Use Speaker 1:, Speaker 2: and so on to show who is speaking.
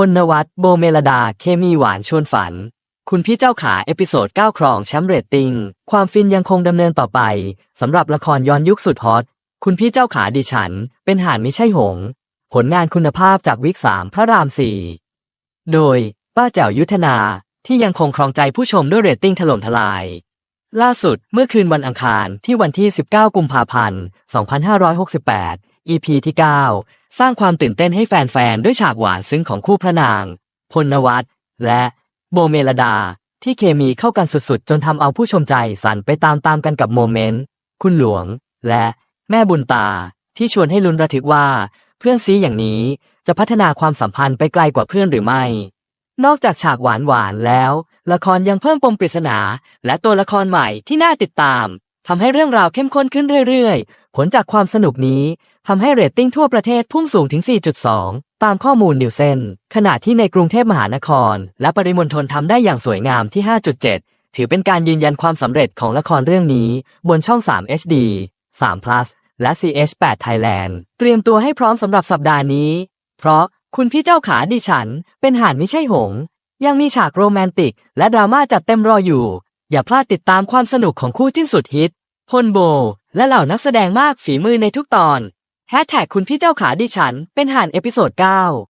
Speaker 1: พลนวัตโบเมลดา เคมีหวานชวนฝัน คุณพี่เจ้าขาเอพิโซด 9 ครองแชมป์เรตติ้ง ความฟินยังคงดำเนินต่อไปสำหรับละครย้อนยุคสุดฮอต คุณพี่เจ้าขาดิฉัน เป็นห่านไม่ใช่หง ผลงานคุณภาพจากวิกสามพระรามสี่โดย ป้าแจ๋วยุทธนาที่ยังคงครองใจผู้ชมด้วยเรตติ้งถล่มทลาย ล่าสุดเมื่อคืนวันอังคารที่วันที่ 19 กุมภาพันธ์ 2568 EP ที่ 9 สร้างความตื่นเต้นให้แฟนๆ ด้วยฉากหวานซึ้งของคู่พระนาง พลนวัตและโบเมลดา ที่เคมีเข้ากันสุดๆ จนทำเอาผู้ชมใจสั่นไปตามๆกันกับโมเมนต์ คุณหลวง และแม่บุญตา ที่ชวนให้ลุ้นระทึกว่า เพื่อนซีอย่างนี้จะพัฒนาความสัมพันธ์ไปไกลกว่าเพื่อนหรือไม่ นอกจากฉากหวานๆแล้ว ละครยังเพิ่มปมปริศนา และตัวละครใหม่ที่น่าติดตาม ทำให้เรื่องราวเข้มข้นขึ้นเรื่อยๆ ผลจากความสนุกนี้ทำให้เรตติ้งทั่วประเทศพุ่งสูงถึง 4.2 ตามข้อมูลนิวเซนขณะที่ในกรุงเทพมหานคร และปริมณฑลทำได้อย่างสวยงามที่ 5.7 ถือเป็นการยืนยันความสำเร็จของละครเรื่องนี้ บนช่อง 3 HD 3 plus และ CH8 Thailand เตรียมตัวให้พร้อมสำหรับสัปดาห์นี้ เพราะคุณพี่เจ้าขาดิฉัน เป็นห่านไม่ใช่หง ยังมีฉากโรแมนติก และดราม่าจัดเต็มรออยู่ อย่าพลาดติดตามความสนุกของคู่จิ้นสุดฮิต พลโบ และเหล่านักแสดงมากฝีมือในทุกตอนแฮชแท็กคุณพี่เจ้าขาดิฉัน เป็นห่านเอพิโซด9